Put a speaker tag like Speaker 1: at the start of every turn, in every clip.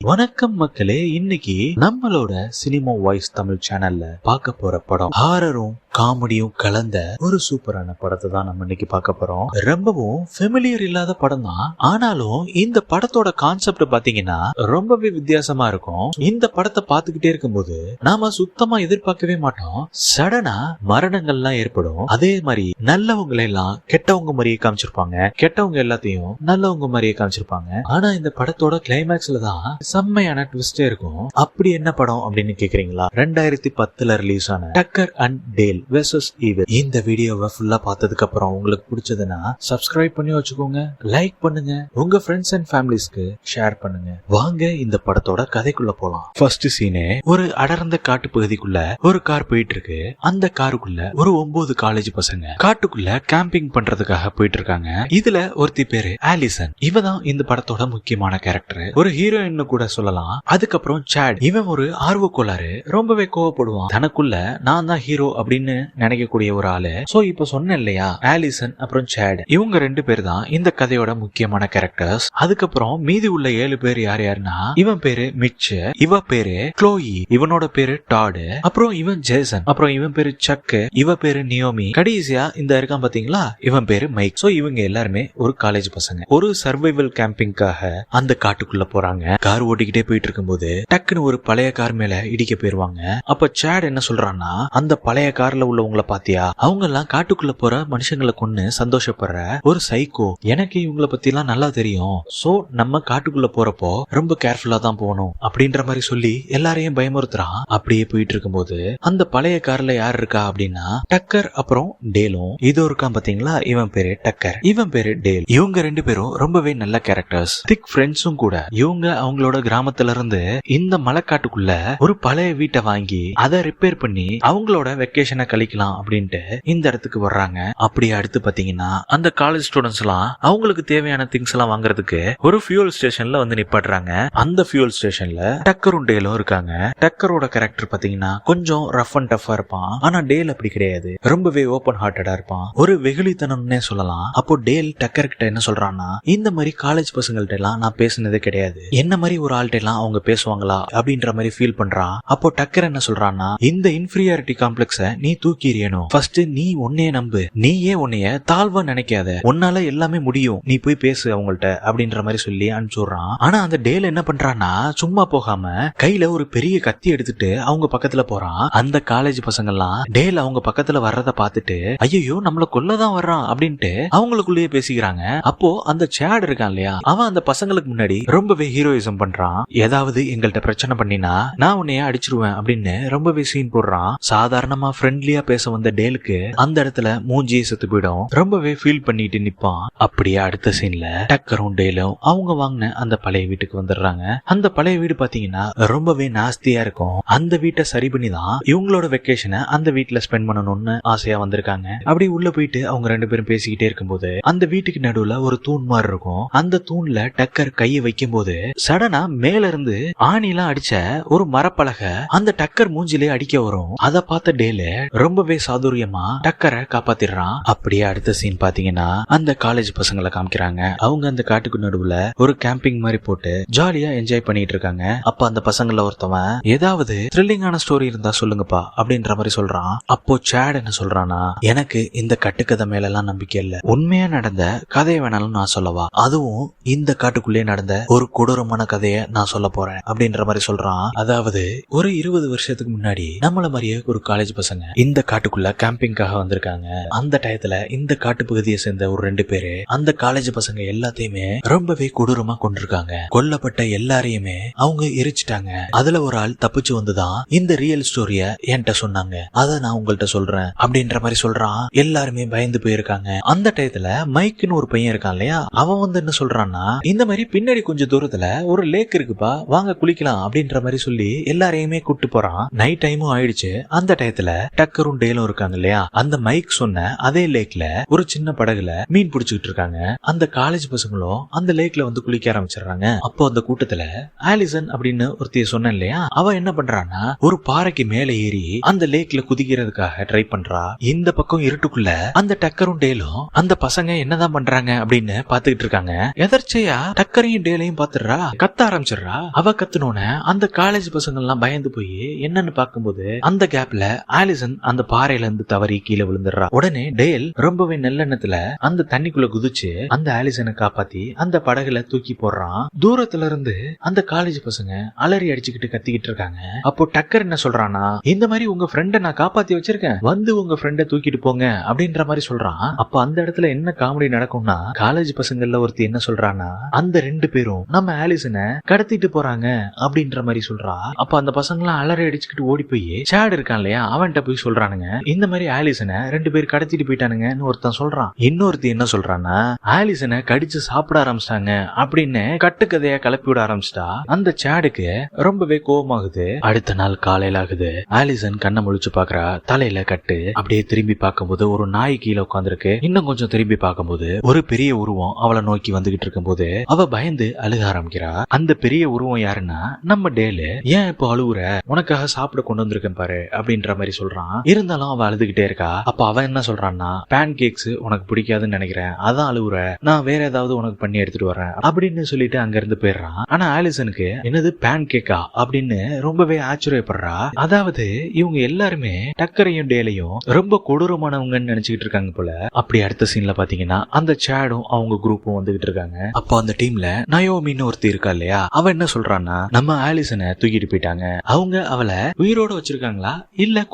Speaker 1: வணக்கம் மக்களே இன்னைக்கு நம்மளோட சினிமா வாய்ஸ் தமிழ் சேனல்ல பார்க்க போற படம் ஹாரரும் காமெடியும் கலந்த ஒரு சூப்பரான படத்தை தான் நம்ம இன்னைக்கு பார்க்க போறோம். ரொம்பவும் ஃபெமிலியர் இல்லாத படம் தான். ஆனாலும் இந்த படத்தோட கான்செப்ட் பாத்தீங்கன்னா ரொம்பவே வித்தியாசமா இருக்கும். இந்த படத்தை பார்த்துக்கிட்டே இருக்கும்போது நாம சுத்தமா எதிர்பார்க்கவே மாட்டோம். சடனா மரணங்கள்லாம் ஏற்படும். அதே மாதிரி நல்லவங்களை எல்லாம் கெட்டவங்க மாதிரியே காமிச்சிருப்பாங்க. கெட்டவங்க எல்லாத்தையும் நல்லவங்க மாதிரியே காமிச்சிருப்பாங்க. ஆனா இந்த படத்தோட கிளைமேக்ஸ்ல தான் செம்மையான ட்விஸ்டே இருக்கும். அப்படி என்ன படம் அப்படின்னு கேக்குறீங்களா? ரெண்டாயிரத்தி பத்துல ரிலீஸ் ஆன Tucker and Dale versus evil இந்த வீடியோவை ஃபுல்லா பார்த்ததுக்கு அப்புறம் உங்களுக்கு பிடிச்சதுன்னா சப்ஸ்கிரைப் பண்ணி வச்சுக்கோங்க லைக் பண்ணுங்க உங்க ஃப்ரெண்ட்ஸ் அண்ட் ஃபேமிலிஸ்க்கு ஷேர் பண்ணுங்க. வாங்க இந்த படத்தோட கதைக்குள்ள போலாம். ஃபர்ஸ்ட் சீனே ஒரு அடர்ந்த காட்டு பகுதிக்குள்ள ஒரு கார் போயிட்டு இருக்கு அந்த காருக்குள்ள ஒரு ஒன்பது காலேஜ் பசங்க காட்டுக்குள்ள கேம்பிங் பண்றதுக்காக போயிட்டு இருக்காங்க இதுல ஒருத்தி பேரு ஆலிசன் இவ தான் இந்த படத்தோட முக்கியமான கேரக்டர் ஒரு ஹீரோயின் கூட சொல்லலாம். அதுக்கப்புறம் சாட் இவன் ஒரு ஆர்வ கோளாறு ரொம்பவே கோவப்படுவான். தனக்குள்ள நான் தான் ஹீரோ அப்படின்னு நினைக்கக்கூடிய ஒரு ஆளு. சோ இப்ப சொன்னேன் இல்லையா? ஆலிசன் அப்புறம் சேட் இவங்க ரெண்டு பேர் தான் இந்த கதையோட முக்கியமான கேரக்டர்ஸ் அதுக்கப்புறம் மீதி உள்ள ஏழு பேர் யார் யாருன்னா இவன் பேரு மிச்ச இவ பேரு க்ளோயி இவனோட பேரு டாடு அப்புறம் இவன் ஜேசன் அப்புறம் இவன் பேரு சக்கு இவ பேரு நியோமி கடைசியா இந்த இருக்கான் பாத்தீங்களா? இவன் பேரு மைக் சோ இவங்க எல்லாருமே ஒரு காலேஜ் பசங்க. ஒரு சர்வைவல் கேம்பிங்காக அந்த காட்டுக்குள்ள போறாங்க. கார் ஓட்டிக்கிட்டே போயிட்டு இருக்கும்போது டக்குன்னு ஒரு பழைய கார் மேல இடிக்க போயிருவாங்க. அப்ப சேட் என்ன சொல்றான்னா அந்த பழைய கார்ல உள்ளவங்கள பாத்தியா? அவங்க எல்லாம் காட்டுக்குள்ள போற மனுஷங்களை கொண்டு சந்தோஷப்படுற ஒரு சைக்கோ எனக்கு இவங்கள பத்தி எல்லாம் நல்லா தெரியும். சோ நம்ம காட்டுக்குள்ள போறப்போ ரொம்ப கேர்ஃபுல்லா தான் போகணும் அப்படின்ற மாதிரி சொல்லி எல்லாரையும் பயமுறுத்துறான். அப்படியே போயிட்டு இருக்கும்போது அந்த பழைய கார்ல யார் இருக்கா அப்படின்னா டக்கர் அப்புறம் டேலும் இதோ இருக்கான் பாத்தீங்களா? இவன் பேரு டக்கர். இவன் பேரு டேல். இவங்க ரெண்டு பேரும் ரொம்பவே நல்ல கேரக்டர்ஸ் திக் ஃப்ரெண்ட்ஸும் கூட. இவங்க அவங்களோட கிராமத்துல இருந்து இந்த மலைக்காட்டுக்குள்ள ஒரு பழைய வீட்டை வாங்கி அதை ரிப்பேர் பண்ணி அவங்களோட வெக்கேஷனை கழிக்கலாம் அப்படின்ட்டு இந்த இடத்துக்கு வர்றாங்க. அப்படியே அடுத்து பாத்தீங்கன்னா அந்த காலேஜ் ஸ்டூடெண்ட்ஸ் எல்லாம் அவங்களுக்கு தேவையான திங்ஸ் எல்லாம் வாங்குறதுக்கு ஒரு ஃபியூல் ஸ்டேஷன்ல வந்து நிப்பாடுறாங்க அந்த ஃபியூல் ஸ்டேஷன்ல டக்கரும் டேலும் இருக்காங்க. டக்கரோட கேரக்டர் பாத்தீங்கன்னா கொஞ்சம் ரஃப் அண்ட் டஃபா இருப்பான். ஆனா டேல் அப்படி கிடையாது. ரொம்பவே ஓபன் ஹார்ட்டடா இருப்பான். ஒரு வெகுளித்தனம்னே சொல்லலாம். அப்போ டேல் டக்கர் கிட்ட என்ன சொல்றான்னா இந்த மாதிரி காலேஜ் பசங்கள்ட்ட எல்லாம் நான் பேசுனதே கிடையாது. என்ன மாதிரி ஒரு ஆள்கிட்ட எல்லாம் அவங்க பேசுவாங்களா அப்படின்ற மாதிரி ஃபீல் பண்றான். அப்போ டக்கர் என்ன சொல்றான்னா இந்த இன்ஃபீரியாரிட்டி காம்ப்ளெக்ஸ நீ தூக்கி எறியணும் ஃபர்ஸ்ட் நீ உன்னைய நம்பு. நீயே உன்னைய தாழ்வா நினைக்காத. உன்னால எல்லாமே முடியும். நீ போய் பேசு அவங்கள்ட்ட அப்படின்ற மாதிரி சொல்லி அனுப்பிச்சுடுறான். ஆனா அந்த டேல என்ன பண்றான்னா சும்மா போகாம கையில ஒரு பெரிய கத்தி எடுத்துட்டு அவங்க பக்கத்துல போறான். அந்த காலேஜ் பசங்க எல்லாம் டேல அவங்க பக்கத்துல வர்றத பார்த்துட்டு ஐயோ நம்மள கொல்லதான் வர்றான் அப்படின்ட்டு அவங்களுக்குள்ளேயே பேசிக்கிறாங்க. அப்போ அந்த சேட் இருக்கான் இல்லையா? அவன் அந்த பசங்களுக்கு முன்னாடி ரொம்பவே ஹீரோயிசம் பண்றான். ஏதாவது எங்கள்கிட்ட பிரச்சனை பண்ணினா நான் உன்னைய அடிச்சிருவேன் அப்படின்னு ரொம்பவே சீன் போடுறான். சாதாரணமா ஃப்ரெண்ட்லியா பேச வந்த டேலுக்கு அந்த இடத்துல மூஞ்சியே செத்து போயிடும். ரொம்பவே ஃபீல் பண்ணிட்டு நிப்பான். அப்படியே அடுத்த சீன்ல டக்கரும் டேலும் அவங்க வாங்கின அந்த பழைய வீட்டுக்கு வந்துடுறாங்க. அந்த பழைய வீடு பாத்தீங்கன்னா ரொம்பவே நாஸ்தியா இருக்கும். அந்த வீட்டை சரி பண்ணி தான் இவங்களோட வெக்கேஷனை அந்த வீட்டுல ஸ்பெண்ட் பண்ணணும்னு ஆசையா வந்திருக்காங்க. அப்படி உள்ள போயிட்டு அவங்க ரெண்டு பேரும் பேசிக்கிட்டே இருக்கும்போது அந்த வீட்டுக்கு நடுவுல ஒரு தூண் மாதிரி இருக்கும். அந்த தூண்ல டக்கர் கையை வைக்கும் போது சடனா மேல இருந்து ஆணிலாம் அடிச்ச ஒரு மரப்பலகை அந்த டக்கர் மூஞ்சிலே அடிக்க வரும். அதை பார்த்த டேலு ரொம்பவே சாதுரியமா டக்கரை காப்பாத்திடுறான். அப்படியே அடுத்த சீன் பாத்தீங்கன்னா அந்த காலேஜ் பசங்களை காமிக்கிறாங்க. அவங்க அந்த காட்டுக்கு நடுவுல ஒரு கேம்பிங் மாதிரி போட்டு ஜாலியா என்ஜாய் பண்ணிட்டு இருக்காங்க. அப்ப அந்த பசங்கள ஒருத்தவன் ஏதாவது த்ரில்லிங்கான ஸ்டோரி இருந்தா சொல்லுங்கப்பா அப்படின்ற மாதிரி சொல்றான். அப்போ சேட் என்ன சொல்றானா எனக்கு இந்த கட்டுக்கதை மேல எல்லாம் நம்பிக்கை இல்ல. உண்மையா நடந்த கதையை வேணாலும் நான் சொல்லவா? அதுவும் இந்த காட்டுக்குள்ளே நடந்த ஒரு கொடூரமான கதையை நான் சொல்ல போறேன் அப்படின்ற மாதிரி சொல்றான். அதாவது ஒரு இருபது வருஷத்துக்கு முன்னாடி நம்மள மாதிரியே ஒரு காலேஜ் பசங்க இந்த காட்டுக்குள்ள கேம்பிங்காக வந்திருக்காங்க. அந்த டயத்துல இந்த காட்டு பகுதியை சேர்ந்த ஒரு ரெண்டு பேரு அந்த காலேஜ் பசங்க எல்லாத்தையுமே ரொம்பவே கொடூரமா கொண்டிருக்காங்க கொல்லப்பட்ட எல்லாரையுமே அவங்க எரிச்சிட்டாங்க. அதுல ஒரு ஆள் தப்பிச்சு வந்துதான் இந்த ரியல் ஸ்டோரிய என்கிட்ட சொன்னாங்க. அதை நான் உங்கள்கிட்ட சொல்றேன் அப்படின்ற மாதிரி சொல்றான். எல்லாருமே பயந்து போயிருக்காங்க. அந்த டயத்துல மைக்குன்னு ஒரு பையன் இருக்கான் இல்லையா? அவன் வந்து என்ன சொல்றான்னா இந்த மாதிரி பின்னாடி கொஞ்சம் தூரத்துல ஒரு லேக் இருக்குப்பா வாங்க குளிக்கலாம் அப்படின்ற மாதிரி சொல்லி எல்லாரையுமே கூட்டு போறான். நைட் டைமும் ஆயிடுச்சு. அந்த டயத்துல டக்கரும் டேலும் இருக்காங்க இல்லையா? அந்த மைக் சொன்ன அதே லேக்ல ஒரு சின்ன படகுல மீன் பிடிச்சிட்டு இருக்காங்க. அந்த காலேஜ் பசங்களும் அந்த லேக்ல வந்து குளிக்க ஆரம்பிச்சிடுறாங்க. அப்போ அந்த கூட்டத்துல ஆலிசன் அப்படின்னு ஒருத்திய சொன்னேன் இல்லையா? அவ என்ன பண்றான்னா ஒரு பாறைக்கு மேல ஏறி அந்த லேக்ல குதிக்கிறதுக்காக ட்ரை பண்றா. இந்த பக்கம் இருட்டுக்குள்ள அந்த டக்கரும் டேலும் அந்த பசங்க என்னதான் பண்றாங்க அப்படின்னு பாத்துக்கிட்டு இருக்காங்க. எதர்ச்சையா டக்கரையும் டேலையும் பாத்துடுறா கத்த ஆரம்பிச்சிடுறா. அவ கத்துனோன அந்த காலேஜ் பசங்க எல்லாம் பயந்து போய் என்னன்னு பார்க்கும்போது அந்த கேப்ல ஆலிசன் அந்த பாறையில இருந்து தவறி கீழே விழுந்துடுறா. உடனே டேல் ரொம்பவே நல்லெண்ணத்துல அந்த தண்ணிக்குள்ள குதிச்சு அந்த ஆலிசனை காப்பாத்தி அந்த படகுல தூக்கி போடுறான். தூரத்துல இருந்து அந்த காலேஜ் பசங்க அலறி அடிச்சுக்கிட்டு கத்திக்கிட்டு இருக்காங்க. அப்போ டக்கர் என்ன சொல்றானா இந்த மாதிரி உங்க ஃப்ரெண்ட நான் காப்பாத்தி வச்சிருக்கேன். வந்து உங்க ஃப்ரெண்ட தூக்கிட்டு போங்க அப்படின்ற மாதிரி சொல்றான். அப்ப அந்த இடத்துல என்ன காமெடி நடக்கும்னா காலேஜ் பசங்கள்ல ஒருத்தி என்ன சொல்றானா அந்த ரெண்டு பேரும் நம்ம ஆலிசனை கடத்திட்டு போறாங்க அப்படின்ற மாதிரி சொல்றா. அப்ப அந்த பசங்க எல்லாம் அலறி அடிச்சுக்கிட்டு ஓடி போய் சேட் இருக்கான் இல்லையா அவன்கிட்ட போய் சொல்றானுங்க. இந்த மாதிரி ஆலிசனை ரெண்டு பேர் கடத்திட்டு போயிட்டானுங்கன்னு ஒருத்தன் சொல்றான். இன்னொருத்தி என்ன சொல்றான்னா ஆலிசனை கடிச்சு சாப்பிட ஆரம்பிச்சிட்டாங்க அப்படின்னு கட்டுக்கதைய கிளப்பி விட ஆரம்பிச்சிட்டா. அந்த சேடுக்கு ரொம்பவே கோபமாகுது அடுத்த நாள் காலையில ஆகுது. ஆலிசன் கண்ணை முழிச்சு பாக்குறா. தலையில கட்டு. அப்படியே திரும்பி பார்க்கும்போது ஒரு நாய் கீழே உட்காந்துருக்கு இன்னும் கொஞ்சம் திரும்பி பார்க்கும்போது ஒரு பெரிய உருவம் அவளை நோக்கி வந்துகிட்டு இருக்கும்போது அவ பயந்து அழுக ஆரம்பிக்கிறா. அந்த பெரிய உருவம் யாருன்னா நம்ம டேலு. ஏன் இப்போ அழுவுற? உனக்காக சாப்பிட கொண்டு வந்திருக்கேன் பாரு அப்படின்ற மாதிரி சொல்றான். இருந்தாலும் அவ அழுதுகிட்டே இருக்கா. அப்ப அவன் என்ன சொல்றான்னா பேன் கேக்ஸ் உனக்கு பிடிக்காதுன்னு நினைக்கிறேன். அதான் அழுவுற. நான் வேற ஏதாவது உனக்கு பண்ணி எடுத்துட்டு வரேன் அப்படின்னு சொல்லிட்டு அங்க இருந்து போயிடுறான். ஆனா ஆலிசனுக்கு என்னது பேன் கேக்கா அப்படின்னு ரொம்பவே ஆச்சரியப்படுறா. அதாவது இவங்க எல்லாருமே டக்கரையும் டேலையும் ரொம்ப கொடூரமானவங்கன்னு நினைச்சுக்கிட்டு இருக்காங்க போல. அப்படி அடுத்த சீன்ல பாத்தீங்கன்னா அந்த சேடும் அவங்க குரூப்பும் வந்துகிட்டு இருக்காங்க. அப்போ அந்த டீம்ல நயோமின்னு ஒருத்தி இருக்கா இல்லையா? அவ என்ன சொல்றான்னா நம்ம ஆலிசனை தூக்கிட்டு போயிட்டாங்க. அவங்க அவளை உயிரோட வச்சிருக்காங்களா? இல்ல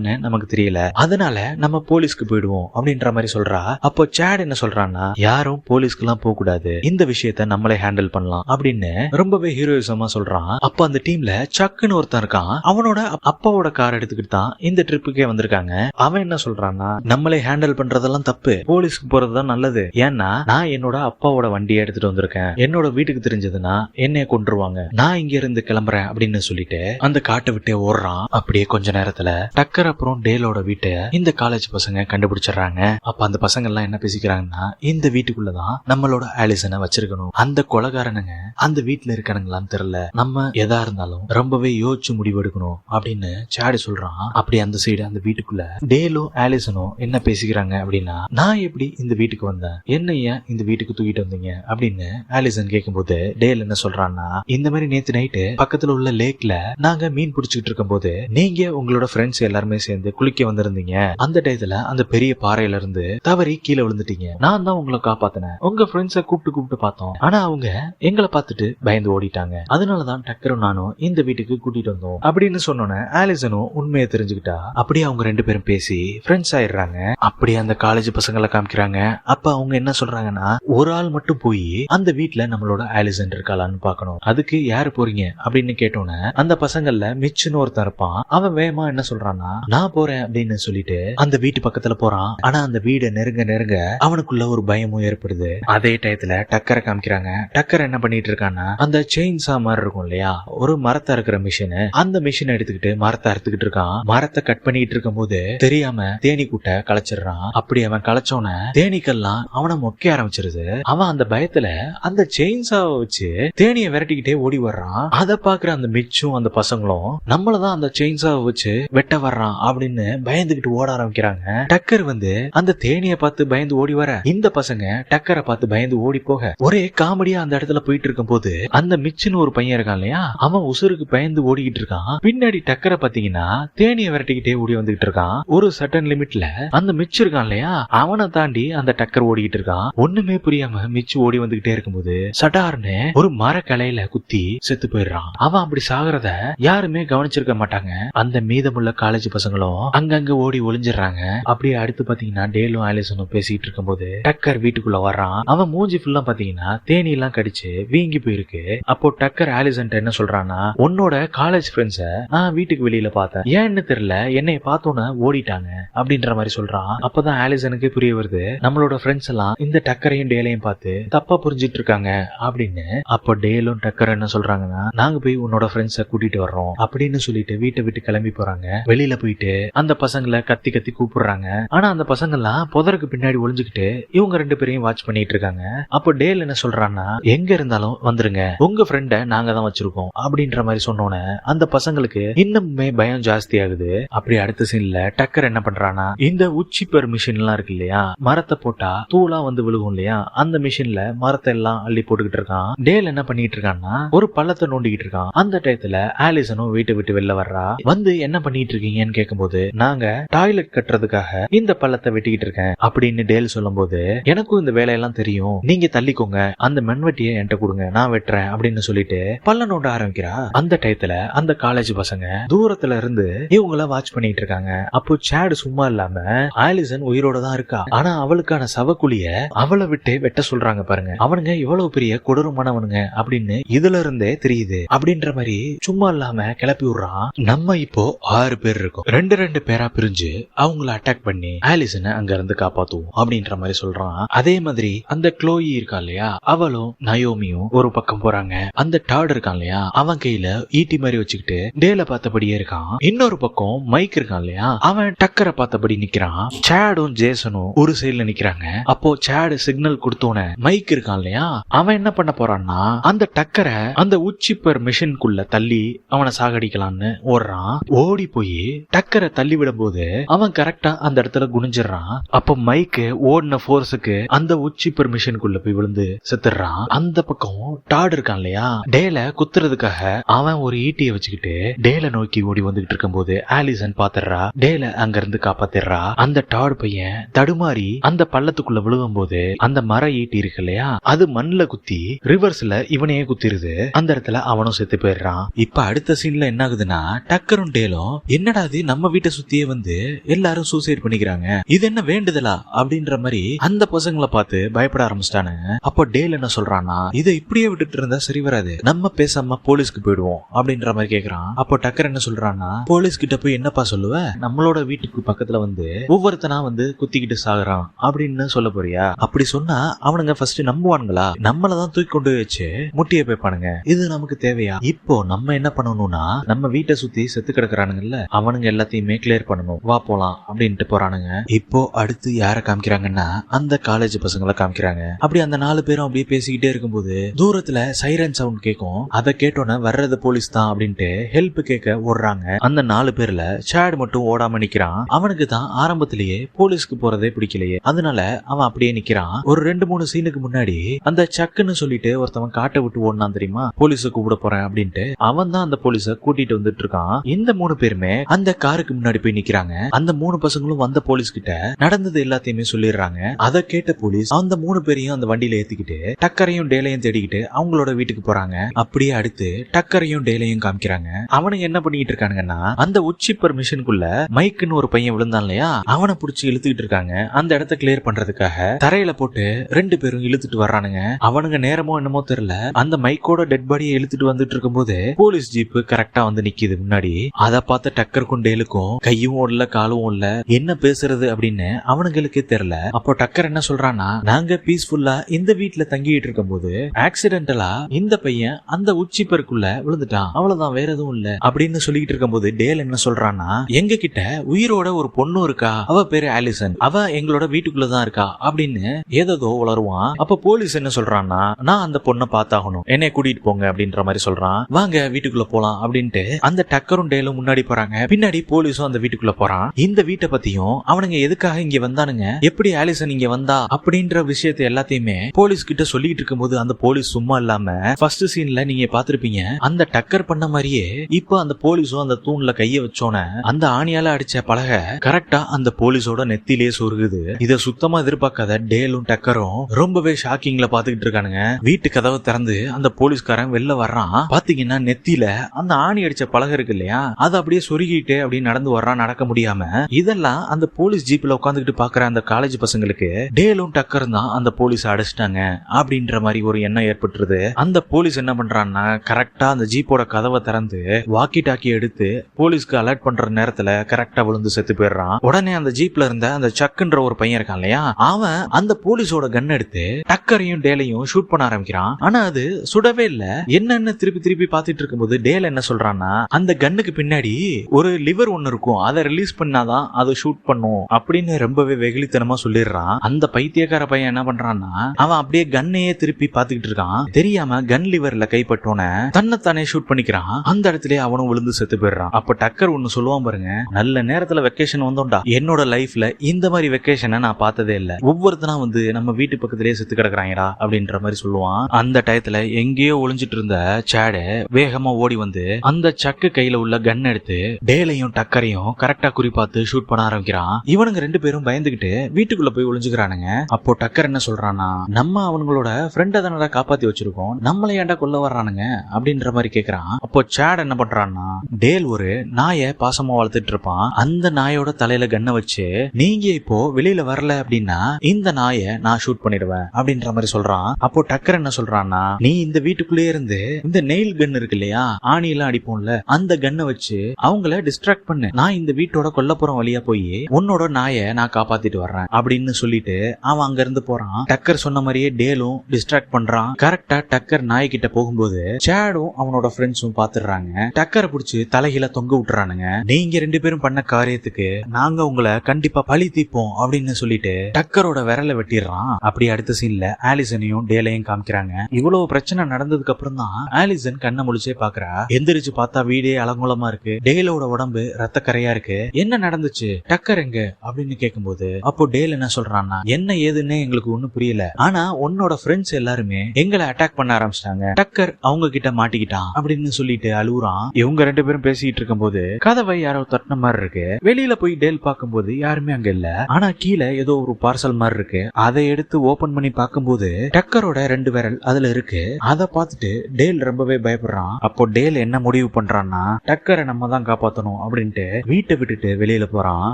Speaker 1: கொண்டுட்டாங்களான்னு நமக்கு தெரியல. அதனால நம்ம போலீஸ்க்கு போயிடுவோம் அப்படின்ற மாதிரி சொல்றா. அப்போ சேட் என்ன சொல்றான்னா யாரும் போலீஸ்க்கு எல்லாம் போக கூடாது இந்த விஷயத்த நம்மளே ஹேண்டில் பண்ணலாம். அப்படின்னு ரொம்பவே ஹீரோயிசமா சொல்றான். அப்ப அந்த டீம்ல சக்குன்னு ஒருத்தன் இருக்கான். அவனோட அப்பாவோட கார் எடுத்துக்கிட்டு தான் இந்த ட்ரிப்புக்கே வந்திருக்காங்க. அவன் என்ன சொல்றான்னா நம்மளே ஹேண்டில் பண்றதெல்லாம் தப்பு. போலீஸ்க்கு போறதுதான் நல்லது. ஏன்னா நான் என்னோட அப்பாவோட வண்டியை எடுத்துட்டு வந்திருக்கேன். என்னோட வீட்டுக்கு தெரிஞ்சதுன்னா என்னைய கொண்டுருவாங்க நான் இங்க இருந்து கிளம்புறேன் அப்படின்னு சொல்லிட்டு அந்த காட்டை விட்டே ஓடுறான். அப்படியே கொஞ்ச நேரத்துல டக்கர் அப்புறம் டேலோட வீட்டை இந்த காலேஜ் பசங்க கண்டுபிடிச்சிடுறாங்க. அப்ப அந்த பசங்க எல்லாம் என்ன பேசிக்கிறாங்கன்னா இந்த வீட்டுக்குள்ளதான் நம்மளோட ஆலிசனை வச்சிருக்கணும். அந்த கொலகாரனுங்க அந்த வீட்டுல இருக்கானுங்களான்னு தெரியல. நம்ம எதா இருந்தாலும் ரொம்பவே யோசிச்சு முடிவெடுக்கணும் அப்படின்னு சாடி சொல்றான். அப்படி அந்த சைடு அந்த வீட்டுக்குள்ள டேலோ ஆலிசனும் என்ன பேசிக்கிறாங்க அப்படின்னா நான் எப்படி இந்த வீட்டுக்கு வந்தேன்? என்ன ஏன் இந்த வீட்டுக்கு தூக்கிட்டு வந்தீங்க? அப்படின்னு ஆலிசன் கேட்கும்போது டேல் என்ன சொல்றான்னா இந்த மாதிரி நேத்து நைட்டு பக்கத்துல உள்ள லேக்ல நாங்க மீன் பிடிச்சிட்டு இருக்கும்போது நீங்க உங்களோட ஃப்ரெண்ட்ஸ் எல்லாருமே சேர்ந்து குளிக்க வந்திருந்தீங்க. அந்த டயத்துல அந்த பெரிய பாறையில இருந்து தவறி கீழே விழுந்துட்டீங்க. நான் தான் உங்களை காப்பாத்தினேன். உங்க ஃப்ரெண்ட்ஸ கூப்பிட்டு கூப்பிட்டு பார்த்தோம். ஆனா அவங்க எங்களை பார்த்துட்டு பயந்து ஓடிட்டாங்க. அதனாலதான் டக்கரும் நானும் இந்த வீட்டுக்கு கூட்டிட்டு வந்தோம். அப்படின்னு சொன்னோன்னே ஆலிசனும் உண்மையை தெரிஞ்சுக்கிட்டா அப்படியே அவங்க ரெண்டு பேரும் பேசி ஃப்ரெண்ட்ஸ் ஆயிடுறாங்க. அப்படியே அந்த காலேஜ் பசங்களை காமிக்கிறாங்க. அப்ப அவங்க என்ன சொல்றாங்கன்னா ஒரு ஆள் மட்டும் போய் அந்த வீட்டுல நம்மளோட ஆலிசன் இருக்காளான்னு பார்க்கணும். அதுக்கு யாரு போறீங்க? அப்படின்னு கேட்டோன்னே அந்த பசங்கள்ல மிச்சுன்னு ஒருத்தன் இருப்பான். அவன் வேகமா என்ன சொல்றான்னா நான் போறேன் அப்படின்னு சொல்லிட்டு அந்த வீட்டு பக்கத்துல போறான். ஆனா அந்த வீடை நெருங்க நெருங்க அவனுக்குள்ள ஒரு பயமும் ஏற்படுது. அதே டயத்துல டக்கரை காமிக்கிறாங்க. டக்கர் என்ன பண்ணிட்டு இருக்கான்னா அந்த செயின் சா மாதிரி இருக்கும் இல்லையா? ஒரு மரத்தை இருக்கிற மிஷின் அந்த மிஷின் எடுத்துக்கிட்டு மரத்தை அறுத்துக்கிட்டு இருக்கான். மரத்தை கட் பண்ணிட்டு இருக்கும் போது தெரியாம தேனி கூட்ட களைச்சிடுறான் அப்படி அவன் களைச்சோன தேனீக்கெல்லாம் அவனை மொக்க ஆரம்பிச்சிருது. அவன் அந்த பயத்துல அந்த செயின் சாவை வச்சு தேனிய விரட்டிக்கிட்டே ஓடி வர்றான். அதை பாக்குற அந்த மிச்சும் அந்த பசங்களும் நம்மளதான் அந்த செயின் சாவை வச்சு வெட்ட வர்றான். அப்படின்னு பயந்துகிட்டு ஓட ஆரம்பிக்கிறாங்க. டக்கர் வந்து அந்த தேனிய பார்த்து பயந்து ஓடி வர இந்த பசங்க டக்கரை பார்த்து பயந்து ஓடி போக ஒரே காமெடியா அந்த இடத்துல போயிட்டு இருக்கும் போது அந்த மிச்சுன்னு ஒரு பையன் இருக்கான் இல்லையா? அவன் உசுருக்கு பயந்து ஓடிக்கிட்டு இருக்கான். பின்னாடி டக்கரை பாத்தீங்கன்னா தேனிய விரட்டிக்கிட்டே ஓடி வந்துகிட்டு இருக்கான். ஒரு சட்டன் லிமிட்ல அந்த மிச்சு இருக்கான் இல்லையா? அவனை தாண்டி அந்த டக்கர் ஓடிக்கிட்டு இருக்கான். ஒண்ணுமே புரியாம மிச்சு ஓடி வந்துகிட்டே இருக்கும்போது சடார்னு ஒரு மரக்கலையில குத்தி செத்து போயிடுறான். அவன் அப்படி சாகுறத யாருமே கவனிச்சிருக்க மாட்டாங்க. அந்த மீதமுள்ள காலேஜ் பசங்களும் அங்கங்க ஓடி ஒளிஞ்சிடுறாங்க. அப்படியே அடுத்து பாத்தீங்கன்னா டேலும் ஆலிசனும் பேசிட்டு இருக்கும்போது டக்கர் வீட்டுக்குள்ள வர்றான். அவன் மூஞ்சி ஃபுல்லா பாத்தீங்கன்னா தேனி எல்லாம் கடிச்சு வீங்கி போயிருக்கு. அப்போ டக்கர் ஆலிசன் என்ன சொல்றான்னா உன்னோட காலேஜ் ஃப்ரெண்ட்ஸ நான் வீட்டுக்கு வெளியில பார்த்தேன். ஏன்னு தெரியல? என்னைய பார்த்தோன்னு ஓடிட்டாங்க. அப்படின்ற மாதிரி சொல்றான். அப்பதான் ஆலிசனுக்கு புரிய வருது நம்மளோட ஃப்ரெண்ட்ஸ் எல்லாம் இந்த டக்கரையும் டேலையும் பார்த்து தப்பா புரிஞ்சிட்டு இருக்காங்க. அப்படின்னு. அப்போ டேலும் டக்கர் என்ன சொல்றாங்கன்னா நாங்க போய் உன்னோட ஃப்ரெண்ட்ஸ கூட்டிட்டு வர்றோம். அப்படின்னு சொல்லிட்டு வீட்டை விட்டு கிளம்பி போறாங்க. வெளியில போய் போயிட்டு அந்த பசங்களை கத்தி கத்தி கூப்பிடுறாங்க. ஆனா அந்த பசங்க எல்லாம் புதருக்கு பின்னாடி ஒளிஞ்சுக்கிட்டு இவங்க ரெண்டு பேரையும் வாட்ச் பண்ணிட்டு இருக்காங்க. அப்போ டேல் என்ன சொல்றான்னா எங்க இருந்தாலும் வந்துருங்க. உங்க ஃப்ரெண்ட நாங்க தான் வச்சிருக்கோம். அப்படின்ற மாதிரி சொன்னோன்னே அந்த பசங்களுக்கு இன்னுமே பயம் ஜாஸ்தி ஆகுது அப்படி அடுத்த சீன்ல டக்கர் என்ன பண்றானா இந்த உச்சி பெர் மிஷின் எல்லாம் இருக்கு இல்லையா? மரத்தை போட்டா தூளா வந்து விழுகும் இல்லையா? அந்த மிஷின்ல மரத்தை எல்லாம் அள்ளி போட்டுக்கிட்டு இருக்கான். டேல் என்ன பண்ணிட்டு இருக்கான்னா ஒரு பள்ளத்தை நோண்டிக்கிட்டு இருக்கான். அந்த டயத்துல ஆலிசனும் வீட்டை விட்டு வெளில வர்றா. வந்து என்ன பண்ணிட்டு இருக்கீங்கன்னு கேட்கும்போது நாங்க டாய்லெட் கட்டுறதுக்காக இந்த பள்ளத்தை வெட்டிக்கிட்டு இருக்கேன் அப்படின்னு டேல் சொல்லும் போது எனக்கும் இந்த வேலையெல்லாம் தெரியும். நீங்க தள்ளிக்கோங்க. அந்த மண்வெட்டியை என்கிட்ட கொடுங்க. நான் வெட்டுறேன் அப்படின்னு சொல்லிட்டு பள்ள நோண்ட ஆரம்பிக்கிறா. அந்த டயத்துல அந்த காலேஜ் பசங்க தூரத்துல இருந்து இவங்கள வாட்ச் பண்ணிட்டு இருக்காங்க. அப்போ சேடு சும்மா இல்லாம ஆலிசன் உயிரோட தான் இருக்கா. ஆனா அவளுக்கான சவக்குழிய அவளை விட்டு வெட்ட சொல்றாங்க பாருங்க. அவனுங்க இவ்வளவு பெரிய கொடூரமானவனுங்க அப்படின்னு இதுல இருந்தே தெரியுது. அப்படின்ற மாதிரி சும்மா இல்லாம கிளப்பி விடுறான். நம்ம இப்போ ஆறு பேர் இருக்கோம். ரெண்டு ரெண்டு பேரா பிரிஞ்சு அவங்கள அட்டாக் பண்ணி ஆலிசனை அங்க இருந்து காப்பாத்துவோம் அப்படின்ற மாதிரி சொல்றான். அதே மாதிரி அந்த க்ளோயி இருக்கா இல்லையா? அவளும் நயோமியும் ஒரு பக்கம் போறாங்க. அந்த டாட் இருக்கான் இல்லையா? அவன் கையில ஈட்டி மாதிரி வச்சுக்கிட்டு டேல பார்த்தபடியே இருக்கான். இன்னொரு பக்கம் மைக் இருக்கான் இல்லையா? அவன் டக்கரை பார்த்தபடி நிக்கிறான். சேடும் ஜேசனும் ஒரு சைடுல நிக்கிறாங்க. அப்போ சேடு சிக்னல் கொடுத்தோன மைக் இருக்கான் இல்லையா? அவன் என்ன பண்ண போறான்னா அந்த டக்கரை அந்த உச்சிப்பர் மிஷின்குள்ள தள்ளி அவனை சாகடிக்கலாம்னு ஓடுறான். ஓடி போய் டக்கரை தள்ளி விடும்போது அவன் கரெக்டா அந்த இடத்துல குனிஞ்சிடுறான். அப்ப மைக்கு ஓடின ஃபோர்ஸுக்கு அந்த உச்சி பெர்மிஷனுக்குள்ள போய் விழுந்து செத்துடுறான். அந்த பக்கம் டாட் இருக்கான் இல்லையா? டேல குத்துறதுக்காக அவன் ஒரு ஈட்டியை வச்சுக்கிட்டு டேல நோக்கி ஓடி வந்துகிட்டு இருக்கும்போது ஆலிசன் பாத்துறா டேல அங்க இருந்து காப்பாத்திடுறா. அந்த டாட் பையன் தடுமாறி அந்த பள்ளத்துக்குள்ள விழுகும்போது அந்த மர ஈட்டி இருக்கு இல்லையா? அது மண்ணுல குத்தி ரிவர்ஸ்ல இவனையே குத்திருது. அந்த இடத்துல அவனும் செத்து போயிடுறான். இப்ப அடுத்த சீன்ல என்ன ஆகுதுன்னா டக்கரும் டேலும் என்னடா இது? நம்ம வீட்டை சுத்தியே வந்து எல்லாரும் சூசைட் பண்ணிக்கிறாங்க. இது என்ன வேண்டுதலா? அப்படின்ற மாதிரி அந்த பசங்களை பார்த்து பயப்பட ஆரம்பிச்சிட்டானுங்க அப்போ டேல் என்ன சொல்றான்னா இதை இப்படியே விட்டுட்டு இருந்தா சரி வராது. நம்ம பேசாம போலீஸ்க்கு போயிடுவோம். அப்படின்ற மாதிரி கேக்குறான். அப்போ டக்கர் என்ன சொல்றான்னா போலீஸ் கிட்ட போய் என்னப்பா சொல்லுவ? நம்மளோட வீட்டுக்கு பக்கத்துல வந்து ஒவ்வொருத்தனா வந்து குத்திக்கிட்டு சாகுறான். அப்படின்னு சொல்ல போறியா? அப்படி சொன்னா அவனுங்க ஃபர்ஸ்ட் நம்புவானுங்களா? நம்மளதான் தூக்கி கொண்டு வச்சு முட்டிய போய்ப்பானுங்க. இது நமக்கு தேவையா? இப்போ நம்ம என்ன பண்ணணும்னா நம்ம வீட்டை சுத்தி செத்து கிடக்குறானுங்கல்ல அவனுங்க எல்லாத்தையுமே கிளியர் பண்ணணும். வா போலாம் அப்படின்ட்டு போறானுங்க. இப்போ அடுத்து யார காமிக்கிறாங்கன்னா அந்த காலேஜ் பசங்களை காமிக்கிறாங்க. அப்படி அந்த நாலு பேரும் அப்படியே பேசிக்கிட்டே இருக்கும்போது தூரத்துல சைரன் சவுண்ட் கேட்கும் அதை கேட்டோன்னே வர்றது போலீஸ் தான் அப்படின்ட்டு ஹெல்ப் கேட்க ஓடுறாங்க. அந்த நாலு பேர்ல சேட் மட்டும் ஓடாம நிக்கிறான். அவனுக்கு தான் ஆரம்பத்திலேயே போலீஸ்க்கு போறதே பிடிக்கலையே. அதனால அவன் அப்படியே நிக்கிறான். ஒரு ரெண்டு மூணு சீனுக்கு முன்னாடி அந்த சக்குன்னு சொல்லிட்டு ஒருத்தவன் காட்டை விட்டு ஓடினான் தெரியுமா? போலீஸ கூப்பிட போறேன் அப்படின்ட்டு அவன் தான் அந்த போலீஸ கூட்டிட்டு வந்துட்டு இருக்கான். இந்த மூணு பேருமே அந்த காருக்கு முன்னாடி போய் நிக்கிறாங்க. அந்த மூணு பசங்களும் வந்த போலீஸ் கிட்ட நடந்தது எல்லாத்தையுமே சொல்லிடுறாங்க. அதை கேட்ட போலீஸ் அந்த மூணு பேரையும் அந்த வண்டியில ஏத்திக்கிட்டு டக்கரையும் டேலையும் தேடிக்கிட்டு அவங்களோட வீட்டுக்கு போறாங்க. அப்படியே அடுத்து டக்கரையும் டேலையும் காமிக்கிறாங்க. அவனுங்க என்ன பண்ணிட்டு இருக்கானுங்கன்னா அந்த உச்சிப்பர் மிஷினுக்குள்ள மைக்குன்னு ஒரு பையன் விழுந்தான் இல்லையா? அவனை புடிச்சு இழுத்துக்கிட்டு இருக்காங்க. அந்த இடத்த கிளியர் பண்றதுக்காக தரையில போட்டு ரெண்டு பேரும் இழுத்துட்டு வர்றானுங்க. அவனுங்க நேரமோ என்னமோ தெரியல. அந்த மைக்கோட டெட் பாடியை இழுத்துட்டு வந்துட்டு இருக்கும்போது போலீஸ் ஜீப் கரெக்டா வந்து நிக்குது முன்னாடி. அதை பார்த்த டக்கருக்கும் டேலுக்கும் கையும் ஓடல காலும் ஓடல என்ன பேசுறது அப்படின்னு அவனுங்களுக்கு தெரியல. அப்போ டக்கர் என்ன சொல்றான்னா நாங்க பீஸ்ஃபுல்லா இந்த வீட்டுல தங்கிட்டு இருக்கும்போது ஆக்சிடென்டலா இந்த பையன் அந்த உச்சி பெருக்குள்ள விழுந்துட்டான். அவ்வளவுதான் வேற எதுவும் இல்ல. அப்படின்னு சொல்லிட்டு இருக்கும்போது டேல் என்ன சொல்றான்னா எங்க கிட்ட உயிரோட ஒரு பொண்ணு இருக்கா? அவ பேரு ஆலிசன். அவ எங்களோட வீட்டுக்குள்ளதான் இருக்கா? அப்படின்னு ஏதோ உளருவான் அப்ப போலீஸ் என்ன சொல்றான்னா நான் அந்த பொண்ணை பார்த்தாகணும். என்னை கூட்டிட்டு போங்க அப்படின்ற மாதிரி சொல்றான். வாங்க வீட்டுக்குள்ள போலாம் அப்படின்ட்டு அந்த டக்கரும் டேலும் முன்னாடி போறாங்க. பின்னாடி போலீஸும் அந்த வீட்டுக்குள்ள போறான். இந்த வீட்டை பத்தியும் அவனுங்க எதுக்காக இங்க வந்தானுங்க? எப்படி ஆலிசன் இங்க வந்தா? அப்படின்ற விஷயத்தை எல்லாத்தையுமே போலீஸ் கிட்ட சொல்லிட்டு இருக்கும்போது அந்த போலீஸ் சும்மா இல்லாம ஃபர்ஸ்ட் சீன்ல நீங்க பாத்திருப்பீங்க அந்த டக்கர் பண்ண மாதிரியே இப்போ அந்த போலீஸும் அந்த தூண்ல கைய வச்சோன அந்த ஆணியால அடிச்ச பலக கரெக்டா அந்த போலீஸோட நெத்திலே சொருகுது. இத சுத்தமா எதிர்பார்க்காத டேலும் டக்கரும் ரொம்பவே ஷாக்கிங்ல பாத்துக்கிட்டு இருக்கானுங்க. வீட்டு கதவை திறந்து அந்த போலீஸ்காரன் வெளில வர்றான். பாத்தீங்கன்னா நெத்தில அந்த ஆணி அடிச்ச பலக இருக்கு இல்லையா? அது அப்படியே சொருகிட்டு அப்படின்னு நடந்து வர்றான் நடக்க முடியாம. இதெல்லாம் அந்த போலீஸ் ஜீப்ல உட்காந்துக்கிட்டு பாக்குற அந்த காலேஜ் பசங்களுக்கு டேலும் டக்கர் தான் அந்த போலீஸ் அடிச்சிட்டாங்க அப்படின்ற மாதிரி ஒரு எண்ணம் ஏற்பட்டுருது. அந்த போலீஸ் என்ன பண்றான்னா கரெக்டா அந்த ஜீப்போட கதவை திறந்து வாக்கி டாக்கி எடுத்து போலீஸ்க்கு அலர்ட் பண்ற நேரத்துல கரெக்டா விழுந்து செத்து போயிடுறான். உடனே அந்த ஜீப்ல இருந்த அந்த சக்குன்ற ஒரு பையன் இருக்கான் இல்லையா? அவன் அந்த போலீஸோட கன் எடுத்து டக்கரையும் டேலையும் ஷூட் பண்ண ஆரம்பிக்கிறான். ஆனா அது சுடவே இல்ல. என்னன்னு திருப்பி திருப்பி பாத்துட்டு இருக்கும்போது டேல என்ன சொல்றான்னா அந்த கன்னுக்கு பின்னாடி ஒரு லிவர் லிவர் ஒன்னு இருக்கும். அதை ரிலீஸ் பண்ணாதான் அதை ஷூட் பண்ணும் அப்படின்னு ரொம்பவே வெகுளித்தனமா சொல்லிடுறான். அந்த பைத்தியக்கார பையன் என்ன பண்றான்னா அவன் அப்படியே கன்னையே திருப்பி பாத்துக்கிட்டு இருக்கான். தெரியாம கன் லிவர்ல கைப்பட்டோன தன்னைத்தானே ஷூட் பண்ணிக்கிறான். அந்த இடத்துல அவனும் விழுந்து செத்து போயிடுறான். அப்ப டக்கர் ஒன்னு சொல்லுவான் பாருங்க நல்ல நேரத்துல வெக்கேஷன் வந்தோம்டா. என்னோட லைஃப்ல இந்த மாதிரி வெக்கேஷனை நான் பார்த்ததே இல்ல. ஒவ்வொருத்தனா வந்து நம்ம வீட்டு பக்கத்திலேயே செத்து கிடக்குறாங்கடா அப்படின்ற மாதிரி சொல்லுவான். அந்த டயத்துல எங்கேயோ ஒளிஞ்சிட்டு இருந்த சேடு வேகமா ஓடி வந்து அந்த சக்கு கையில உள்ள கன் எடுத்து டேலையும் டக்கரையும் கரெக்டா குறிப்பாத்து ஷூட் பண்ண ஆரம்பிக்கிறான். இவனுங்க ரெண்டு பேரும் பயந்துகிட்டு வீட்டுக்குள்ள போய் ஒளிஞ்சுக்கிறானுங்க. அப்போ டக்கர் என்ன சொல்றானா நம்ம அவங்களோட ஃப்ரெண்ட தானடா காப்பாத்தி வச்சிருக்கோம். நம்மளை ஏன்டா கொல்ல வர்றானுங்க? அப்படின்ற மாதிரி கேக்குறான். அப்போ சேட் என்ன பண்றான்னா டேல் ஒரு நாயை பாசமா வளர்த்துட்டு இருப்பான். அந்த நாயோட தலையில கண்ணை வச்சு நீங்க இப்போ வெளியில வரல அப்படின்னா இந்த நாயை நான் ஷூட் பண்ணிடுவேன். அப்படின்ற மாதிரி சொல்றான். அப்போ டக்கர் என்ன சொல்றான்னா நீ இந்த வீட்டுக்குள்ளேயே இருந்து இந்த நெயில் கன் இருக்கு இல்லையா? ஆணி எல்லாம் அடிப்போம்ல. அந்த கன்னை வச்சு அவங்கள டிஸ்ட்ராக்ட் பண்ணு. நான் இந்த வீட்டோட கொல்லப்புறம் வழியா போய் உன்னோட நாயை நான் காப்பாத்திட்டு வர்றேன் அப்படின்னு சொல்லிட்டு அவன் அங்க இருந்து போறான். டக்கர் சொன்ன மாதிரியே டேலும் டிஸ்ட்ராக்ட் பண்றான். கரெக்டா டக்கர் நாய் கிட்ட போகும்போது சேடும் அவனோட ஃப்ரெண்ட்ஸும் பாத்துடுறாங்க. டக்கரை பிடிச்சி தலைகீழ தொங்க விட்டுறானுங்க. நீங்க ரெண்டு பேரும் பண்ண காரியத்துக்கு நாங்க உங்களை கண்டிப்பா பழி தீப்போம் அப்படின்னு சொல்லிட்டு டக்கரோட விரலை வெட்டிடுறான். அப்படி அடுத்த சீன்ல ஆலிசனையும் டேலையும் காமிக்கிறாங்க. இவ்வளவு பிரச்சனை நடந்ததுக்கு அப்புறம் தான் ஆலிசன் கண்ணை முழிச்சே பாக்குறா. எந்திரிச்சு பார்த்தா வீடே அலங்கோலமா இருக்கு. டேலோட உடம்பு ரத்த கரையா இருக்கு? என்ன நடந்துச்சு? டக்கர் எங்க? அப்படின்னு கேட்கும்போது அப்போ டேல் என்ன சொல்றான்னா என்ன ஏதுன்னு எங்களுக்கு ஒண்ணும் புரியல. ஆனா உன்னோட ஃப்ரெண்ட்ஸ் எல்லாருமே எங்களை அட்டாக் பண்ண ஆரம்பிச்சிட்டாங்க. டக்கர் அவங்க கிட்ட மாட்டிக்கிட்டான் அப்படின்னு சொல்லிட்டு அழுவுறான் இவங்க ரெண்டு பேரும் பேசிட்டு இருக்கும்போது கதவை யாரோ தட்டின மாதிரி இருக்கு. வெளியில போய் டேல் பார்க்கும்போது யாருமே அங்க இல்ல. ஆனா கீழே ஏதோ ஒரு பார்சல் மாதிரி இருக்கு. அதை எடுத்து ஓபன் பண்ணி பார்க்கும்போது டக்கரோட ரெண்டு விரல் அதுல இருக்கு. அதை பார்த்துட்டு டேல் ரொம்பவே பயப்படுறான். அப்போ டேல் என்ன முடிவு பண்றான்னா டக்கரை நம்ம தான் காப்பாத்தணும் அப்படின்ட்டு வீட்டை விட்டுட்டு வெளியில போறான்.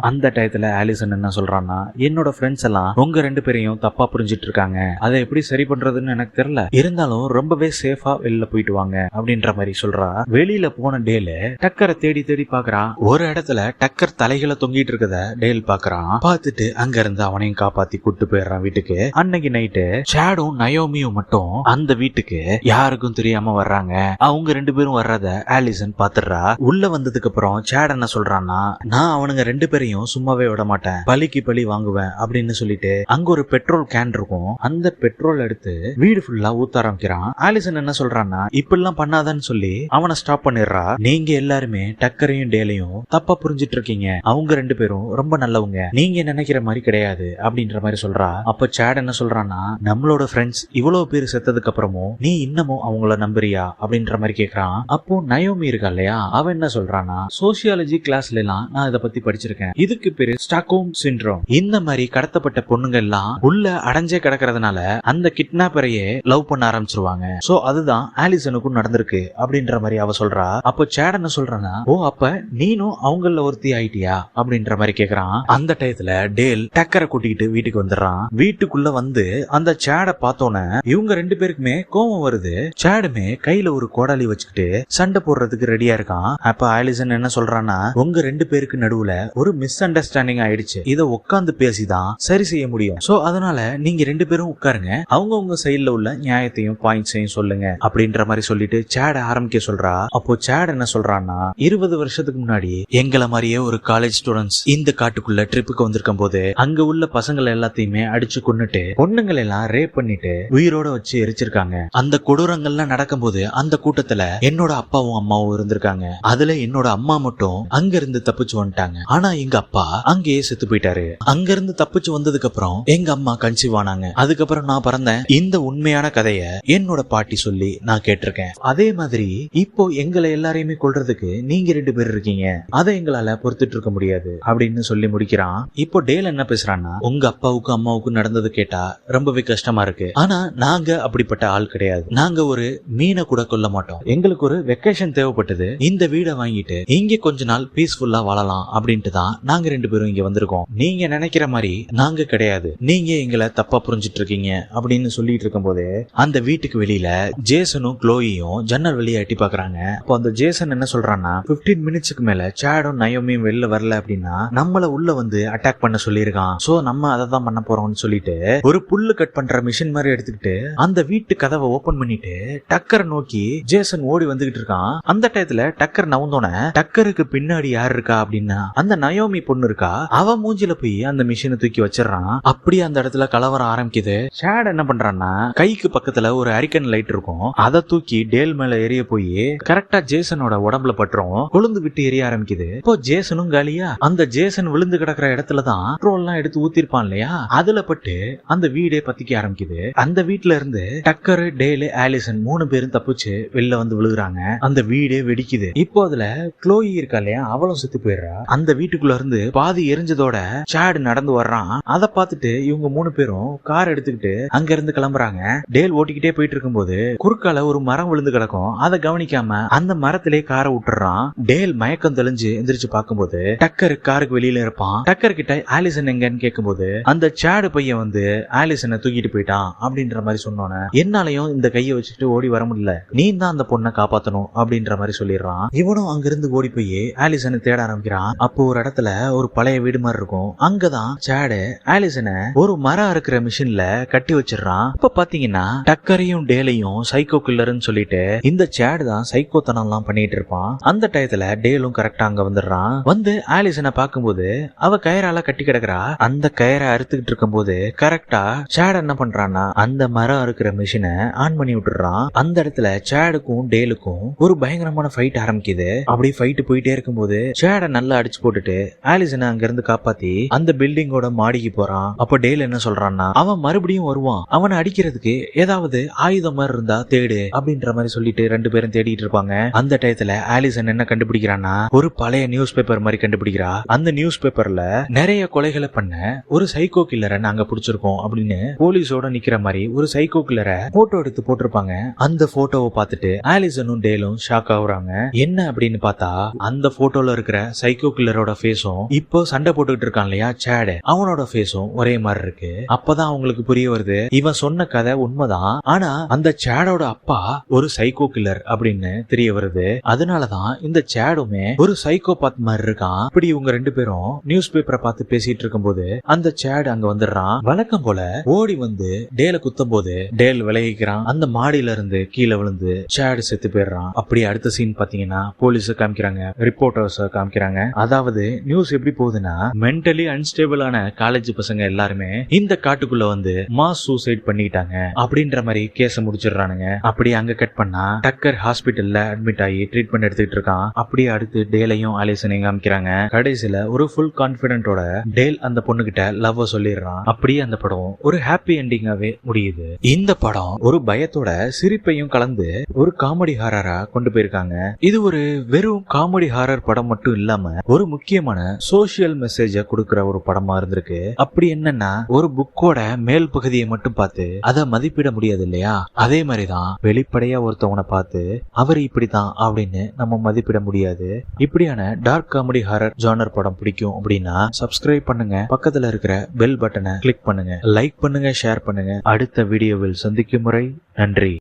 Speaker 1: அந்த டயத்துல ஆலிசன் என்ன சொல்றான்னா என்னோட ஃப்ரெண்ட்ஸ் எல்லாம் உங்க ரெண்டு பேரையும் தப்பா புரிஞ்சிட்டு இருக்காங்க அதை எப்படி சரி பண்றதுன்னு எனக்கு தெரியல. இருந்தாலும் ரொம்பவே சேஃபா வெளியில போயிட்டு வாங்க அப்படின்ற மாதிரி சொல்றா. வெளியில போன டேல டக்கரை தேடி தேடி பாக்குறான். ஒரு இடத்துல டக்கர் தலைகளை தொங்கிட்டு இருக்கத டேல் பாக்குறான். பார்த்துட்டு அங்க இருந்து அவனையும் காப்பாத்தி கூட்டு போயிடுறான் வீட்டுக்கு. அன்னைக்கு நைட்டு சேடும் நயோமியும் மட்டும் அந்த வீட்டுக்கு யாருக்கும் தெரியாம வர்றாங்க. அவங்க ரெண்டு பேரும் வர்றத ஆலிசன் பாத்துடுறா. உள்ள வந்ததுக்கு அப்புறம் சேட் என்ன சொல்றான்னா நான் அவனுங்க ரெண்டு பேரையும் சும்மாவே விட மாட்டேன். பலிக்கு பலி வாங்குவேன் அப்படின்னு சொல்லிட்டு அங்க ஒரு பெட்ரோல் கேன் இருக்கும். அந்த பெட்ரோல் எடுத்து வீடு ஃபுல்லா ஊத்த ஆரம்பிக்கிறான். ஆலிசன் என்ன சொல்றான்னா இப்படிலாம் பண்ணாதான்னு சொல்லி அவனை ஸ்டாப் பண்ணிடுறா. நீங்க எல்லாருமே டக்கரையும் டேலையும் தப்பா புரிஞ்சிட்டு இருக்கீங்க அவங்க ரெண்டு பேரும் ரொம்ப நல்லவங்க. நீங்க நினைக்கிற மாதிரி கிடையாது அப்படின்ற மாதிரி சொல்றா. அப்ப சேட் என்ன சொல்றான்னா நம்மளோட ஃப்ரெண்ட்ஸ் இவ்வளவு பேர் செத்ததுக்கு அப்புறமும் நீ இன்னமும் அவங்கள நம்புறியா? அப்படின்ற மாதிரி கேக்குறான். அப்போ நயோமி இருக்கா இல்லையா? அவன் என்ன சொல்றான்னா சோசியல் சோசியாலஜி கிளாஸ்ல எல்லாம் நான் இதை பத்தி படிச்சிருக்கேன். இதுக்கு பேரு ஸ்டாக்ஹோம் சிண்ட்ரோம் இந்த மாதிரி கடத்தப்பட்ட பொண்ணுங்க எல்லாம் உள்ள அடைஞ்சே கிடக்கிறதுனால அந்த கிட்னாப்பரையே லவ் பண்ண ஆரம்பிச்சிருவாங்க. சோ அதுதான் ஆலிசனுக்கும் நடந்திருக்கு அப்படின்ற மாதிரி அவ சொல்றா. அப்போ சேட் என்ன சொல்றனா ஓ அப்ப நீனும் அவங்கள ஒருத்தி ஆயிட்டியா? அப்படின்ற மாதிரி கேக்குறான். அந்த டயத்துல டேல் டக்கரை கூட்டிக்கிட்டு வீட்டுக்கு வந்துடுறான். வீட்டுக்குள்ள வந்து அந்த சேட பார்த்தோன்னே இவங்க ரெண்டு பேருக்குமே கோவம் வருது. சேடுமே கையில ஒரு கோடாலி வச்சுக்கிட்டு சண்டை போடுறதுக்கு ரெடியா இருக்கான். அப்ப ஆலிசன் என்ன சொல்றான் சொல்றான்னா உங்க ரெண்டு பேருக்கு நடுவுல ஒரு மிஸ் அண்டர்ஸ்டாண்டிங் ஆயிடுச்சு. இதை உட்காந்து பேசிதான் சரி செய்ய முடியும். சோ அதனால நீங்க ரெண்டு பேரும் உட்காருங்க. அவங்க உங்க சைடுல உள்ள நியாயத்தையும் பாயிண்ட்ஸையும் சொல்லுங்க. அப்படின்ற மாதிரி சொல்லிட்டு சேட ஆரம்பிக்க சொல்றா. அப்போ சேட் என்ன சொல்றான்னா இருபது வருஷத்துக்கு முன்னாடி எங்களை மாதிரியே ஒரு காலேஜ் ஸ்டூடெண்ட்ஸ் இந்த காட்டுக்குள்ள ட்ரிப்புக்கு வந்திருக்கும் போது அங்க உள்ள பசங்களை எல்லாத்தையுமே அடிச்சு கொன்னுட்டு பொண்ணுங்களை எல்லாம் ரேப் பண்ணிட்டு உயிரோட வச்சு எரிச்சிருக்காங்க. அந்த கொடூரங்கள்லாம் நடக்கும்போது அந்த கூட்டத்துல என்னோட அப்பாவும் அம்மாவும் இருந்திருக்காங்க. அதுல என்னோட அம்மா மட்டும் அங்க இருந்து தப்பிச்சு வந்துட்டாங்க. ஆனா எங்க அப்பா அங்கேயே செத்து போயிட்டாரு. அங்க இருந்து தப்பிச்சு வந்ததுக்கு அப்புறம் எங்க அம்மா கன்சீவ் ஆனாங்க. அதுக்கப்புறம் நான் பிறந்தேன். இந்த உண்மையான கதைய என்னோட பாட்டி சொல்லி நான் கேட்டிருக்கேன். அதே மாதிரி இப்போ எங்களை எல்லாரையுமே கொள்றதுக்கு நீங்க ரெண்டு பேர் இருக்கீங்க. அதை எங்களால பொறுத்துட்டு இருக்க முடியாது அப்படின்னு சொல்லி முடிக்கிறான். இப்போ டேல் என்ன பேசுறான்னா உங்க அப்பாவுக்கும் அம்மாவுக்கும் நடந்தது கேட்டா ரொம்பவே கஷ்டமா இருக்கு. ஆனா நாங்க அப்படிப்பட்ட ஆள் கிடையாது. நாங்க ஒரு மீனை கூட கொல்ல மாட்டோம். எங்களுக்கு ஒரு வெக்கேஷன் தேவைப்பட்டது. இந்த வீடை வாங்கிட்டு இங்க கொஞ்ச நாள் பீஸ்ஃபுல்லா வாழலாம் அப்படின்ட்டு தான் நாங்க ரெண்டு பேரும் இங்க வந்திருக்கோம். நீங்க நினைக்கிற மாதிரி நாங்க கிடையாது. நீங்க எங்களை தப்பா புரிஞ்சிட்டு இருக்கீங்க அப்படின்னு சொல்லிட்டு இருக்கும்போது அந்த வீட்டுக்கு வெளியில ஜேசனும் க்ளோயியும் ஜன்னல் வெளியே எட்டி பாக்குறாங்க. அப்போ அந்த ஜேசன் என்ன சொல்றான்னா 15 மினிட்ஸ்க்கு மேல சேடும் நயோமியும் வெளில வரல அப்படின்னா நம்மள உள்ள வந்து அட்டாக் பண்ண சொல்லியிருக்கான். சோ நம்ம அதை தான் பண்ண போறோம்னு சொல்லிட்டு ஒரு புல்லு கட் பண்ற மிஷின் மாதிரி எடுத்துக்கிட்டு அந்த வீட்டு கதவை ஓபன் பண்ணிட்டு டக்கரை நோக்கி ஜேசன் ஓடி வந்துகிட்டு இருக்கான் அந்த டயத்துல டக்கர் நவுந்தோன டக்கருக்கு பின்னாடி யார் இருக்கா அப்படின்னா அந்த நயோமி பொண்ணு இருக்கா? அவ மூஞ்சில போய் அந்த மிஷினை தூக்கி வச்சிடறான் அப்படியே அந்த இடத்துல கலவரம் ஆரம்பிக்குது. ஷேட் என்ன பண்றான்னா கைக்கு பக்கத்துல ஒரு அரிக்கன் லைட் இருக்கும். அதை தூக்கி டேல் மேல எரிய போய் கரெக்டா ஜேசனோட உடம்புல பட்டுரும். கொழுந்து விட்டு எரிய ஆரம்பிக்குது. இப்போ ஜேசனும் காலியா? அந்த ஜேசன் விழுந்து கிடக்குற இடத்துல தான் பெட்ரோல் எல்லாம் எடுத்து ஊத்திருப்பான் இல்லையா? அதுல பட்டு அந்த வீடே பத்திக்க ஆரம்பிக்குது. அந்த வீட்ல இருந்து டக்கர் டேலு ஆலிசன் மூணு பேரும் தப்பிச்சு வெளில வந்து விழுகுறாங்க. அந்த வீடே வெடிக்குது. இப்போ அதுல க்ளோயி இருக்கா இல்லையா? அவளும் செத்து போயிடுறா. அந்த வீட்டுக்குள்ள இருந்து பாதி எரிஞ்சதோட சாடு நடந்து வர்றான். அதை பார்த்துட்டு இவங்க மூணு பேரும் கார் எடுத்துக்கிட்டு அங்க இருந்து கிளம்புறாங்க. டேல் ஓட்டிக்கிட்டே போயிட்டு இருக்கும்போது குறுக்கால ஒரு மரம் விழுந்து கிடக்கும். அதை கவனிக்காம அந்த மரத்திலே காரை விட்டுறான். டேல் மயக்கம் தெளிஞ்சு எந்திரிச்சு பார்க்கும்போது டக்கர் காருக்கு வெளியில இருப்பான். டக்கர் கிட்ட ஆலிசன் எங்கன்னு கேட்கும்போது அந்த சாடு பையன் வந்து ஆலிசனை தூக்கிட்டு போயிட்டான் அப்படின்ற மாதிரி சொன்னோன்னே என்னாலையும் இந்த கையை வச்சுட்டு ஓடி வர முடியல. நீ தான் அந்த பொண்ணை காப்பாத்தணும் அப்படின்ற மாதிரி சொல்லிடுறான். இவனும் அங்கிருந்து ஓடி போய் ஆலிசனை தேட ஆரம்பிக்கிறான். அப்போ ஒரு இடத்துல ஒரு பழைய வீடு மாதிரி இருக்கும். அங்கதான் சேடு ஆலிசனை ஒரு மரம் இருக்கிற மிஷின்ல கட்டி வச்சிடுறான். இப்ப பாத்தீங்கன்னா டக்கரையும் டேலையும் சைக்கோ கில்லர்னு சொல்லிட்டு இந்த சேடு தான் சைக்கோத்தனம் எல்லாம் பண்ணிட்டு இருப்பான். அந்த டயத்துல டேலும் கரெக்டா அங்க வந்துடுறான். வந்து ஆலிசனை பார்க்கும்போது அவ கயிறால கட்டி கிடக்குறா. அந்த கயிறை அறுத்துக்கிட்டு இருக்கும்போது கரெக்டா சேட் என்ன பண்றான்னா அந்த மரம் இருக்கிற மிஷினை ஆன் பண்ணி விட்டுறான் அந்த இடத்துல சேடுக்கும் டேலுக்கும் ஒரு பயங்கரமான ஃபைட் ஆரம்பிக்குது. அப்படி ஃபைட் போயிட்டே இருக்கும்போது சேடை நல்லா அடிச்சு போட்டுட்டு ஆலிசனை அங்க இருந்து காப்பாத்தி அந்த பில்டிங்கோட மாடிக்கு போறான். அப்ப டேல் என்ன சொல்றான்னா அவன் மறுபடியும் வருவான். அவனை அடிக்கிறதுக்கு ஏதாவது ஆயுதம் மாதிரி இருந்தா தேடு அப்படின்ற மாதிரி சொல்லிட்டு ரெண்டு பேரும் தேடிட்டு இருப்பாங்க. அந்த டயத்துல ஆலிசன் என்ன கண்டுபிடிக்கிறான்னா ஒரு பழைய நியூஸ் பேப்பர் மாதிரி கண்டுபிடிக்கிறா. அந்த நியூஸ் பேப்பர்ல நிறைய கொலைகளை பண்ண ஒரு சைக்கோ கில்லரை நாங்க பிடிச்சிருக்கோம் அப்படின்னு போலீஸோட நிக்கிற மாதிரி ஒரு சைக்கோ கில்லரை போட்டோ எடுத்து போட்டிருப்பாங்க. அந்த போட்டோவை பார்த்துட்டு ஆலிசனும் டேலும் ஷாக் ஆகுறாங்க. என்ன அப்படின்னு பார்த்தா அந்த போட்டோல இருக்கிற சைக்கோ கில்லரோட ஃபேஸும் இப்போ சண்டை போட்டுக்கிட்டு இருக்கான் இல்லையா சேடு? அவனோட ஃபேஸும் ஒரே மாதிரி இருக்கு. அப்பதான் அவங்களுக்கு புரிய வருது இவன் சொன்ன கதை உண்மைதான். ஆனா அந்த சேடோட அப்பா ஒரு சைக்கோ கில்லர் அப்படின்னு தெரிய வருது. அதனாலதான் இந்த சேடுமே ஒரு சைக்கோ பாத் மாதிரி இருக்கான். இப்படி இவங்க ரெண்டு பேரும் நியூஸ் பேப்பரை பார்த்து பேசிட்டு இருக்கும்போது அந்த சேடு அங்க வந்துடுறான். வழக்கம் போல ஓடி வந்து டேல குத்தும் போது டேல் விளையிக்கிறான் அந்த மாடியில இருந்து கீழே விழுந்து சேடு செத்து போயிடுறான். அப்படி அடுத்த சீன் பாத்தீங்கன்னா போலீஸ் காமிக்கிறாங்க ரிப்போர்ட்டர்ஸ் காமிக்கிறாங்க. அதாவது நியூஸ் எப்படி போகுதுன்னா மென்டலி அன்ஸ்டேபிளான காலேஜ் பசங்க எல்லாருமே இந்த காட்டுக்குள்ள வந்து மாஸ் சூசைட் பண்ணிட்டாங்க அப்படின்ற மாதிரி கேஸ முடிச்சிடுறானுங்க. அப்படி அங்க கட் பண்ணா டக்கர் ஹாஸ்பிட்டல்ல அட்மிட் ஆகி ட்ரீட்மெண்ட் எடுத்துக்கிட்டு இருக்கான். அப்படியே அடுத்து டேலையும் அலேசனையும் காமிக்கிறாங்க. கடைசியில ஒரு ஃபுல் கான்பிடென்ட்டோட டேல் அந்த பொண்ணுகிட்ட லவ் சொல்லிடுறான். அப்படியே அந்த படம் ஒரு ஹாப்பி எண்டிங்காவே முடியுது. இந்த படம் ஒரு பயத்தோட சிரிப்பையும் கலந்து ஒரு காமெடி ஹாரரா கொண்டு போயிருக்காங்க. இது ஒரு வெறும் காமெடி ஹாரர் படம் மட்டும் இல்லாம ஒரு முக்கியமான சோசியல் மெசேஜ கொடுக்கிற ஒரு படமா இருந்திருக்கு. அப்படி என்னன்னா ஒரு புக்கோட மேல் பகுதியை மட்டும் பார்த்து அதை மதிப்பிட முடியாது இல்லையா? அதே மாதிரிதான் வெளிப்படையா ஒருத்தவனை பார்த்து அவர் இப்படிதான் அப்படின்னு நம்ம மதிப்பிட முடியாது. இப்படியான டார்க் காமெடி ஹாரர் ஜானர் படம் பிடிக்கும் அப்படின்னா சப்ஸ்கிரைப் பண்ணுங்க. பக்கத்துல இருக்கிற பெல் பட்டனை கிளிக் பண்ணுங்க. லைக் பண்ணுங்க ஷேர் பண்ணுங்க. அடுத்த வீடியோவில் சந்திக்கும் முறை நன்றி.